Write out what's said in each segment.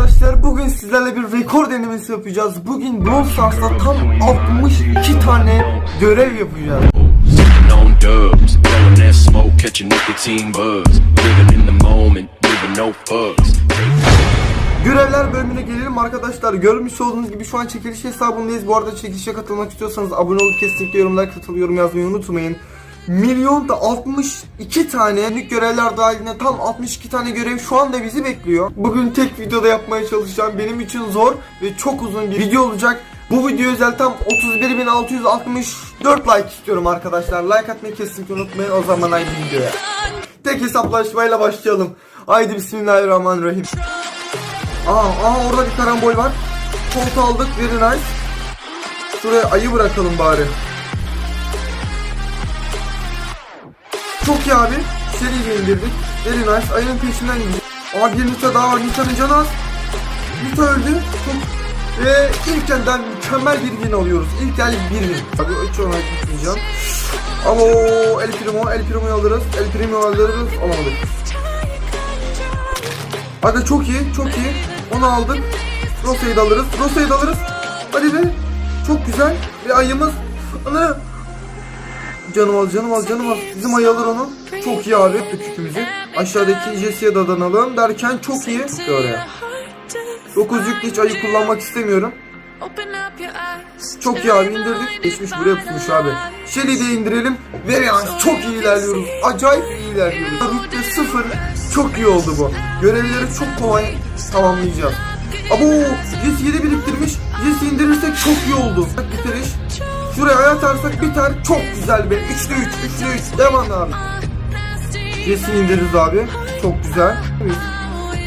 arkadaşlar bugün sizlerle bir rekor denemesi yapacağız. Bugün Brawl Stars'ta tam 62 tane görev yapacağız. Görevler bölümüne gelelim arkadaşlar. Görmüş olduğunuz gibi şu an çekiliş hesabındayız. Bu arada çekilişe katılmak istiyorsanız abone olup kesinlikle yorumlar katıl yorum yazmayı unutmayın. Milyonda 62 tane görevler dahilinde tam 62 tane görev şu anda bizi bekliyor. Bugün tek videoda yapmaya çalışacağım. Benim için zor ve çok uzun bir video olacak. Bu video özel tam 31.664 like istiyorum arkadaşlar. Like atmayı kesinlikle unutmayın. O zaman haydi videoya. Tek hesaplaşmayla başlayalım. Haydi bismillahirrahmanirrahim. Aa, aa orada bir karambol var. Kolt aldık. Very nice. Şuraya ayı bırakalım bari. Çok iyi abi. Seriyle indirdik. Very nice. Ayının peşinden gidiyor. Aa bir Nita daha var. Nita'nın canı az. Nita öldü. Çok... Ve ilk elden mükemmel bir win alıyoruz. İlk el bir win. Abi hiç ona gitmeyeceğim. Ama o El Primo, El Primo'yu alırız. El Primo'yu alırız. Alamadık. Aga çok iyi, çok iyi. Onu aldık. Rosa'yı da alırız. Rosa'yı da alırız. Hadi be. Çok güzel. Ve ayımız. Ana. Canım al, canım al, canım al. Bizim ayı alır onu. Çok iyi abi. Tükükümüzü. Aşağıdaki Jesse'ye da danalım derken çok iyi. Şöyle. 9 yüklü hiç ayı kullanmak istemiyorum. Çok iyi abi indirdik. Geçmiş buraya tutmuş abi. Shelly'i de indirelim. Ve yani çok iyi ilerliyoruz. Acayip iyi ilerliyoruz. Rütbe 0. Çok iyi oldu bu. Görevleri çok kolay tamamlayacağız. Abo Jesse'yi de biriktirmiş. Jesse indirirsek çok iyi oldu. Bitiriş. Şuraya atarsak biter. Çok güzel be. 3'lü 3, 3'lü 3. Devam abi. Jesse'yi indiririz abi. Çok güzel.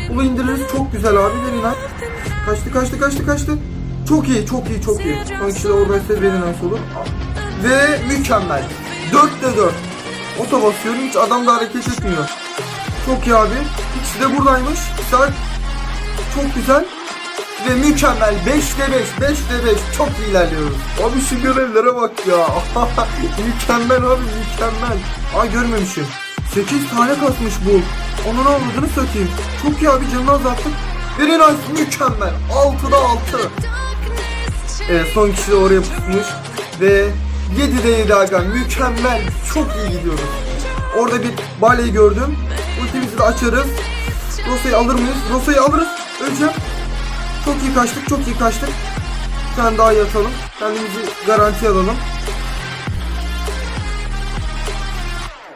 Bunu indiririz. Çok güzel abi. Verin lan. Kaçtı kaçtı kaçtı kaçtı. Çok iyi çok iyi çok iyi. Son kişi de oradaysa verin nasıl olur. Ve mükemmel. 4'te 4. Oto basıyorum hiç adam da hareket etmiyor. Çok iyi abi. İkisi de buradaymış. Saat çok güzel. Ve mükemmel. 5'te 5. 5'te 5. Çok iyi ilerliyoruz. Abi şu görevlere bak ya. mükemmel abi mükemmel. Aa görmemişim. 8 tane kasmış bu. Onun avradını satayım. Çok iyi abi canını azalttık. Very nice mükemmel. 6'da 6. Evet son kişi de oraya pusmuş. Ve 7'de 7 aga mükemmel. Çok iyi gidiyoruz. Orada bir baleyi gördüm. Ultimizi de açarız. Rosa'yı alır mıyız? Rosa'yı alırız. Öleceğim. Çok iyi kaçtık. Çok iyi kaçtık. Bir tane daha yatalım. Kendimizi garanti alalım.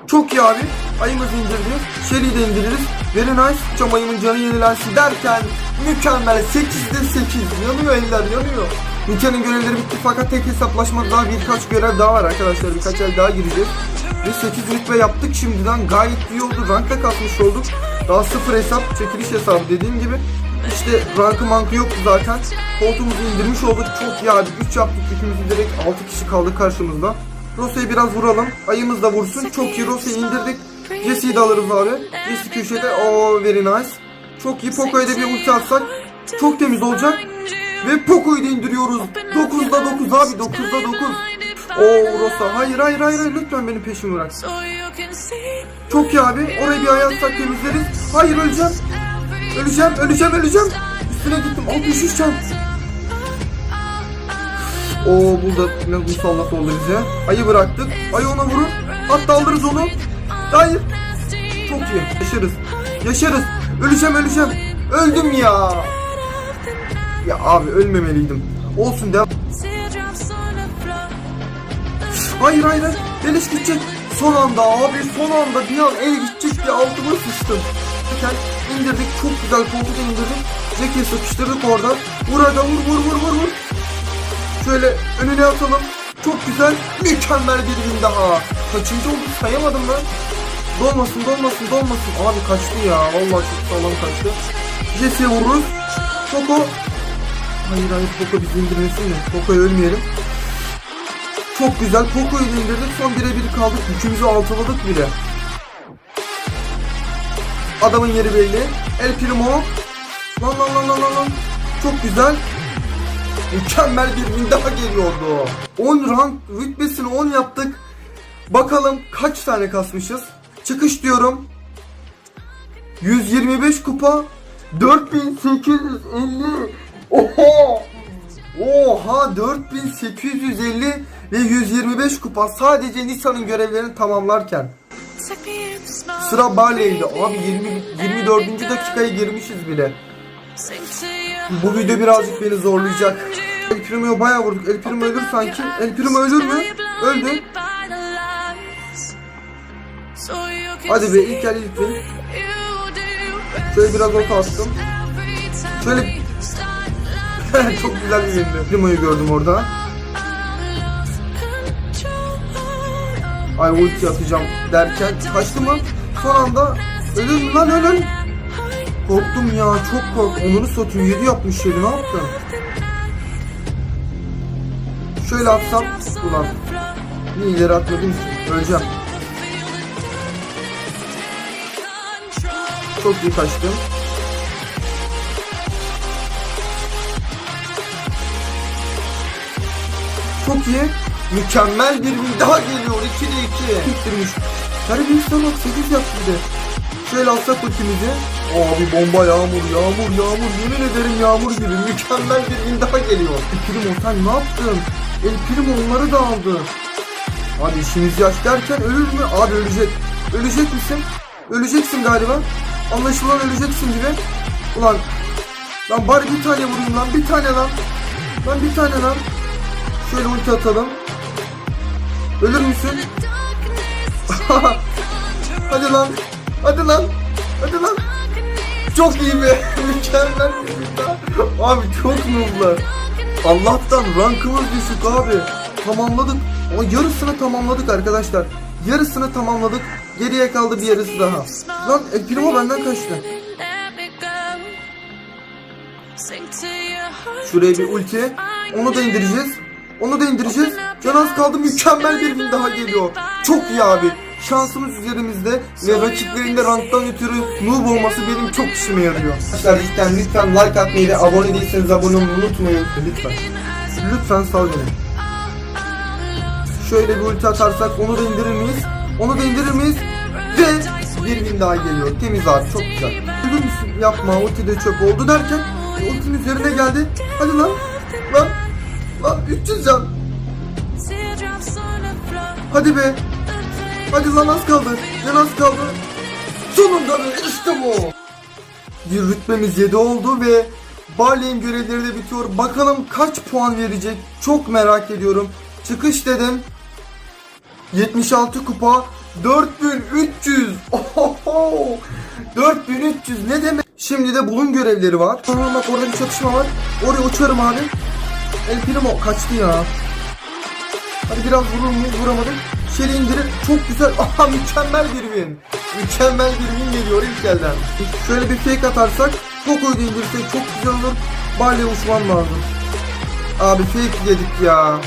Çok iyi abi. Ayımızı indirdi. Shelly'i de indiririz. Very nice. Çam ayımın canı yenilensin derken mükemmel. 8'de 8. Yanıyor eller yanıyor. Nike'nin görevleri bitti fakat tek hesaplaşma daha birkaç görev daha var arkadaşlar. Birkaç el daha gireceğiz. Ve 8 rütbe yaptık şimdiden. Gayet iyi oldu. Rankta kasmış olduk. Daha sıfır hesap. Çekiliş hesabı dediğim gibi. İşte rankı mankı yoktu zaten. Koltuğumuzu indirmiş olduk. Çok iyi abi. 3 yaptık. Üçümüzü direkt 6 kişi kaldı karşımızda. Rosa'yı biraz vuralım. Ayımız da vursun. Çok iyi Rosa'yı indirdik. Jesse'yi de alırız abi. Jesse köşede. Oo very nice. Çok iyi. Poco'ya da bir ulti atsak çok temiz olacak. Ve Poco'yu da indiriyoruz. 9'da 9 abi. 9'da 9. Oo Rosa. Hayır hayır hayır. Lütfen beni peşin bırak. Çok iyi abi. Oraya bir ayağı atsak temizleriz. Hayır öleceğim. Öleceğim. Öleceğim. Öleceğim. Üstüne gittim. 63 can. Oo burada ne musallat oldu bize. Ayı bıraktık. Ayı ona vurur. Hatta alırız onu. Hayır. Çok iyi. Yaşarız. Yaşarız. Öleceğim öleceğim. Öldüm ya. Ya abi ölmemeliydim. Olsun devam. Hayır hayır. Beleş gidecek. Son anda abi son anda bir an el gidecek diye altıma sıçtım. Zaten indirdik çok güzel koltuk indirdik. Zeki'ye sıkıştırdık orada. Vur aga vur vur vur vur vur. Şöyle önüne atalım. Çok güzel. Mükemmel bir win daha. Kaçıncı oldu sayamadım ben. Dolmasın dolmasın dolmasın. Abi kaçtı ya. Vallahi çok sağlam kaçtı. Jesse'ye vururuz. Poco. Hayır hayır Poco bizi indirmesin mi? Poco'ya ölmeyelim. Çok güzel. Poco'yu da indirdik. Son birebir kaldık. Yükümüzü altıladık bile. Adamın yeri belli. El Primo. Lan lan lan lan lan. Çok güzel. Mükemmel bir win daha geliyordu. 10 rank rütbesini 10 yaptık. Bakalım kaç tane kasmışız. Çıkış diyorum. 125 kupa 4850. Oha! Oha 4850 ve 125 kupa sadece Nisa'nın görevlerini tamamlarken. Sıra Barley'de. Abi 20, 24. dakikaya girmişiz bile. Bu video birazcık beni zorlayacak. El Primo'ya bayağı vurduk. El Primo ölür sanki. El Primo ölür mü? Öldü. Hadi be ilk el ilk el. Şöyle biraz ota attım. Şöyle çok güzel bir yendi. Primo'yu gördüm orada. Ay ulti atacağım derken kaçtı mı? Son anda ölür mü lan ölür. Korktum ya çok korktum. Onunu satayım 7 yapmış yedi ne yaptın? Şöyle atsam ulan. Niye ileri atmadım ki? Öleceğim. Çok iyi kaçtım. Çok iyi. Mükemmel bir daha geliyor. 2'de 2. Bitirmiş. Terbiyesiz bak 8 yaptı bir de. Şöyle alsak ultimizi. Abi bomba yağmur yağmur yağmur. Yemin ederim yağmur gibi. Mükemmel bir win daha geliyor. El Primo sen ne yaptın? El Primo onları da aldı. Abi işimiz yaş derken ölür mü? Abi ölecek. Ölecek misin? Öleceksin galiba. Anlaşılan öleceksin gibi. Ulan. Lan bari bir tane vurayım lan. Bir tane lan. Lan bir tane lan. Şöyle ulti atalım. Ölür müsün? Hadi lan. Hadi lan. Hadi lan. Çok iyi be. Mükemmel. Abi çok nooblar. Allah'tan rankımız düşük abi. Tamamladık. Ama yarısını tamamladık arkadaşlar. Yarısını tamamladık. Geriye kaldı bir yarısı daha. Lan El Primo benden kaçtı. Şuraya bir ulti. Onu da indireceğiz. Onu da indireceğiz. Can az kaldı mükemmel bir win daha geliyor. Çok iyi abi. Şansımız üzerimizde ve rakiplerinde ranktan ötürü noob olması benim çok işime yarıyor. Arkadaşlar lütfen lütfen like atmayı ve abone değilseniz abone olmayı unutmayın. Lütfen. Lütfen sal beni. Şöyle bir ulti atarsak onu da indirir miyiz? Onu da indirir miyiz? Ve bir win daha geliyor. Temiz abi çok güzel. Ölür müsün? Yapma ulti de çöp oldu derken ultinin üzerine geldi. Hadi lan. Lan. Lan 300 can. Hadi be. Hadi lan az kaldı. Lan az kaldı. Sonunda be işte bu. Bir rütbemiz 7 oldu ve Barley'in görevleri de bitiyor. Bakalım kaç puan verecek? Çok merak ediyorum. Çıkış dedim. 76 kupa 4300 Ohoho! 4300 ne demek? Şimdi de bulun görevleri var. Aa, bak orada bir çatışma var. Oraya uçarım abi. El Primo kaçtı ya. Hadi biraz vurur muyuz? Vuramadık. Şeri indirir. Çok güzel. Aha mükemmel bir win. Mükemmel bir win geliyor ilk elden. Şöyle bir fake atarsak Poco'yu da indirsek çok güzel olur. Barley uçmam lazım. Abi fake yedik ya.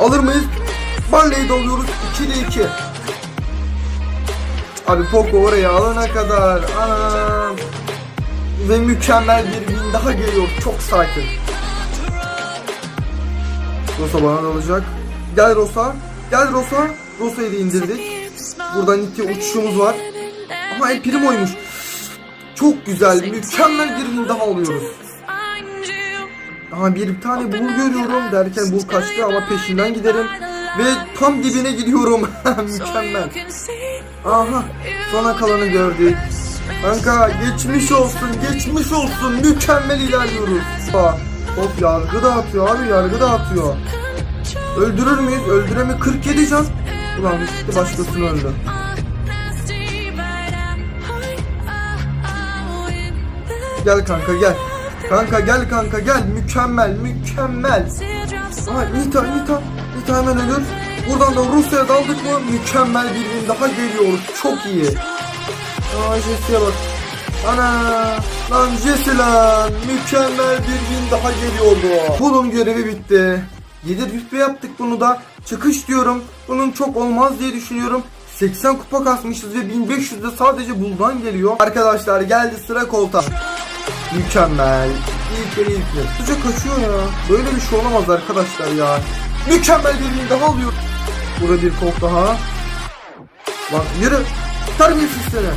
Alır mıyız? Barley'i de alıyoruz. 2'de 2. Abi Poco oraya alana kadar. Anam. Ve mükemmel bir win daha geliyor. Çok sakin. Rosa bana dalacak. Gel Rosa. Gel Rosa. Rosa'yı da indirdik. Buradan iki uçuşumuz var. Ama El Primo'ymuş. Çok güzel. Mükemmel bir daha alıyoruz. Aha bir tane bul görüyorum derken bul kaçtı ama peşinden giderim. Ve tam dibine gidiyorum. Mükemmel. Aha sona kalanı gördük. Kanka geçmiş olsun geçmiş olsun mükemmel ilerliyoruz. Aa, Hop yargı dağıtıyor abi yargı dağıtıyor. Öldürür müyüz? Öldüremi 47 can. Ulan gitti başkasını öldü. Gel kanka gel. Kanka gel kanka gel. Mükemmel mükemmel. Aha Nita Nita. Nita hemen ölür. Buradan da Rusya'ya daldık mı mükemmel bir win daha geliyor. Çok iyi. Aa Jesse'ye bak. Ana lan Jesse lan mükemmel bir win daha geliyordu. Bunun görevi bitti. 7 rütbe yaptık bunu da. Çıkış diyorum. Bunun çok olmaz diye düşünüyorum. 80 kupa kasmışız ve 1500 de sadece buldan geliyor. Arkadaşlar geldi sıra kolta. Mükemmel. İlk kere ilk kere. Hızlıca kaçıyor ya. Böyle bir şey olamaz arkadaşlar ya. Mükemmel bir win daha alıyor. Burada bir kol daha. Bak yürü. Terbiyesiz seni.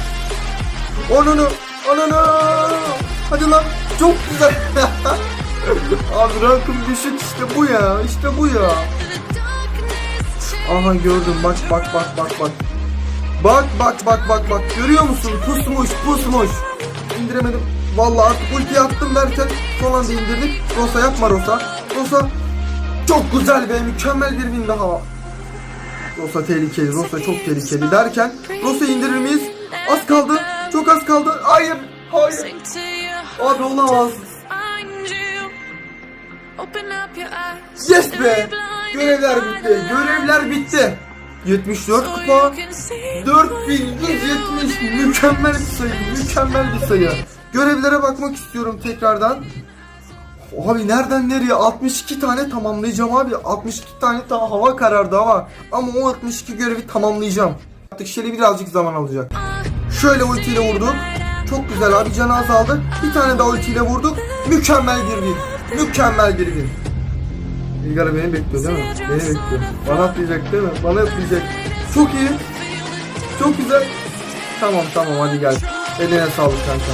Onunu Anana. Hadi lan. Çok güzel. Abi rankım düşük işte bu ya. İşte bu ya. Aha gördüm bak bak bak bak bak. Bak bak bak bak bak. Görüyor musun? Pusmuş pusmuş. İndiremedim. Vallahi artık ulti attım derken son anda indirdik. Rosa yapma Rosa. Rosa çok güzel ve mükemmel bir win daha. Rosa tehlikeli, Rosa çok tehlikeli derken Rosa indirir miyiz? Az kaldı, çok az kaldı. Hayır, hayır. Abi olamaz. Yes be! Görevler bitti, görevler bitti. 74 kupa, 4170 mükemmel bir sayı, mükemmel bir sayı. Görevlere bakmak istiyorum tekrardan. Abi nereden nereye 62 tane tamamlayacağım abi 62 tane daha hava karardı ama ama o 62 görevi tamamlayacağım Artık şöyle birazcık zaman alacak Şöyle ultiyle vurduk Çok güzel abi canı azaldı Bir tane daha ultiyle vurduk Mükemmel bir Mükemmel bir win beni bekliyor değil mi? Beni bekliyor Bana atlayacak değil mi? Bana atlayacak Çok iyi Çok güzel Tamam tamam hadi gel Eline sağlık kanka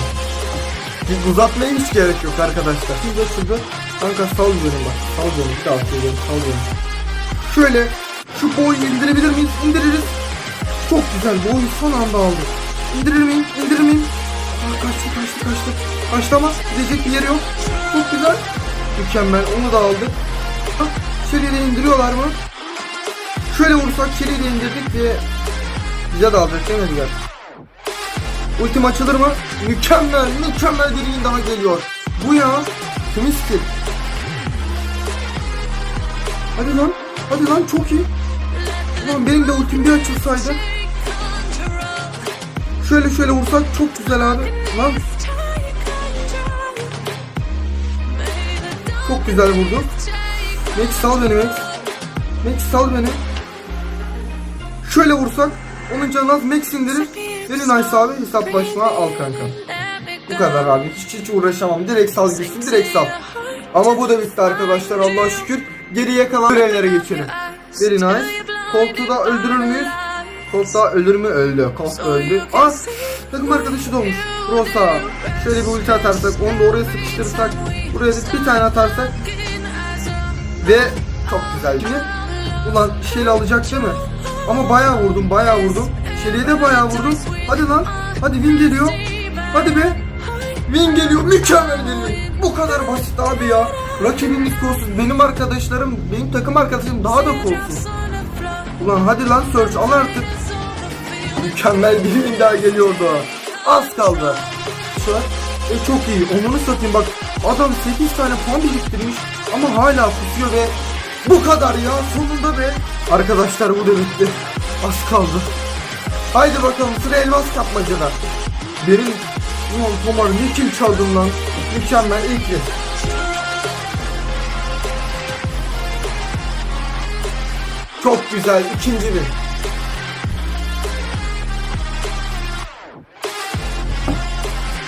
bir uzatmaya hiç gerek yok arkadaşlar. Şurada şurada. Kanka sal beni bak. Sal. Bir daha söylüyorum. Sal. Şöyle. Şu boyu indirebilir miyiz? İndiririz. Çok güzel. Boyu son anda aldı. İndirir miyim? İndirir miyim? Aa, kaçtı kaçtı kaçtı. Kaçtı ama gidecek bir yeri yok. Çok güzel. Mükemmel. Onu da aldık. Bak. Şeri'yi de indiriyorlar mı? Şöyle vursak Şeri'yi de indirdik ve bize de alacak değil mi Edgar? Ultim açılır mı? Mükemmel, mükemmel bir daha geliyor. Bu ya. Temiz skill. Hadi lan, hadi lan çok iyi. Ulan benim de ultim bir açılsaydı. Şöyle şöyle vursak çok güzel abi. Lan çok güzel vurdu. Max sal beni Max. Max sal beni. Şöyle vursak onun canı az Max indirir. Very nice abi hesaplaşma al kanka. Bu kadar abi hiç hiç uğraşamam. Direkt sal gitsin direkt sal. Ama bu da bitti arkadaşlar Allah'a şükür. Geriye kalan görevlere geçelim. Very nice. Colt'u da öldürür müyüz? Da ölür mü? Öldü. Da öldü. Aa! Takım arkadaşı doğmuş. Rosa. Şöyle bir ulti atarsak, onu da oraya sıkıştırırsak, buraya bir tane atarsak ve çok güzel. Şimdi ulan Shelly alacak değil mi? Ama bayağı vurdum, bayağı vurdum. Shelly'e de bayağı vurdum. Hadi lan. Hadi win geliyor. Hadi be. Win geliyor. Mükemmel win. Bu kadar basit abi ya. Rakibimiz kolsuz. Benim arkadaşlarım, benim takım arkadaşım daha da kolsuz. Ulan hadi lan Search al artık. Mükemmel bir win daha geliyordu. Az kaldı. Şu e, çok iyi. Onunu satayım bak. Adam 8 tane puan biriktirmiş ama hala pusuyor ve bu kadar ya sonunda be. Arkadaşlar bu da bitti. Az kaldı. Haydi bakalım sıra elmas kapmacada. Benim Ulan Tomar ne kill çaldın lan. Mükemmel ilk win. Çok güzel ikinci win.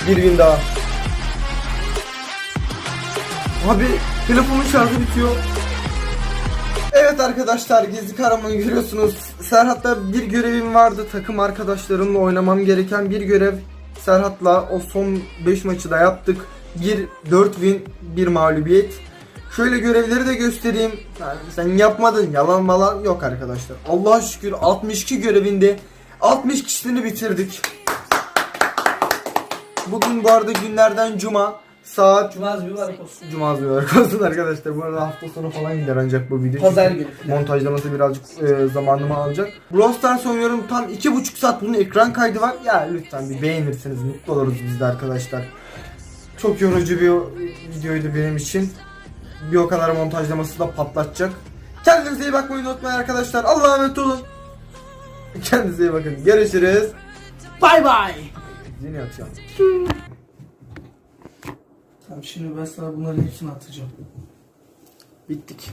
Bir win daha. Abi telefonun şarjı bitiyor. Evet arkadaşlar gizli kahramanı görüyorsunuz. Serhat'ta bir görevim vardı. Takım arkadaşlarımla oynamam gereken bir görev. Serhat'la o son 5 maçı da yaptık. Bir 4 win, bir mağlubiyet. Şöyle görevleri de göstereyim. Yani sen yapmadın yalan malan yok arkadaşlar. Allah'a şükür 62 görevinde 60 kişisini bitirdik. Bugün bu arada günlerden cuma. Saat Cumaz mübarek olsun. Cuma mübarek olsun arkadaşlar. Bu arada hafta sonu falan gider ancak bu video. Pazar Çünkü günü. Montajlaması birazcık e, zamanımı alacak. Brawl Stars oynuyorum. Tam iki buçuk saat bunun ekran kaydı var. Ya lütfen bir beğenirseniz mutlu oluruz biz de arkadaşlar. Çok yorucu bir videoydu benim için. Bir o kadar montajlaması da patlatacak. Kendinize iyi bakmayı unutmayın arkadaşlar. Allah'a emanet olun. Kendinize iyi bakın. Görüşürüz. Bay bay. Yine atıyorum. Tamam şimdi ben sana bunların hepsini atacağım. Bittik.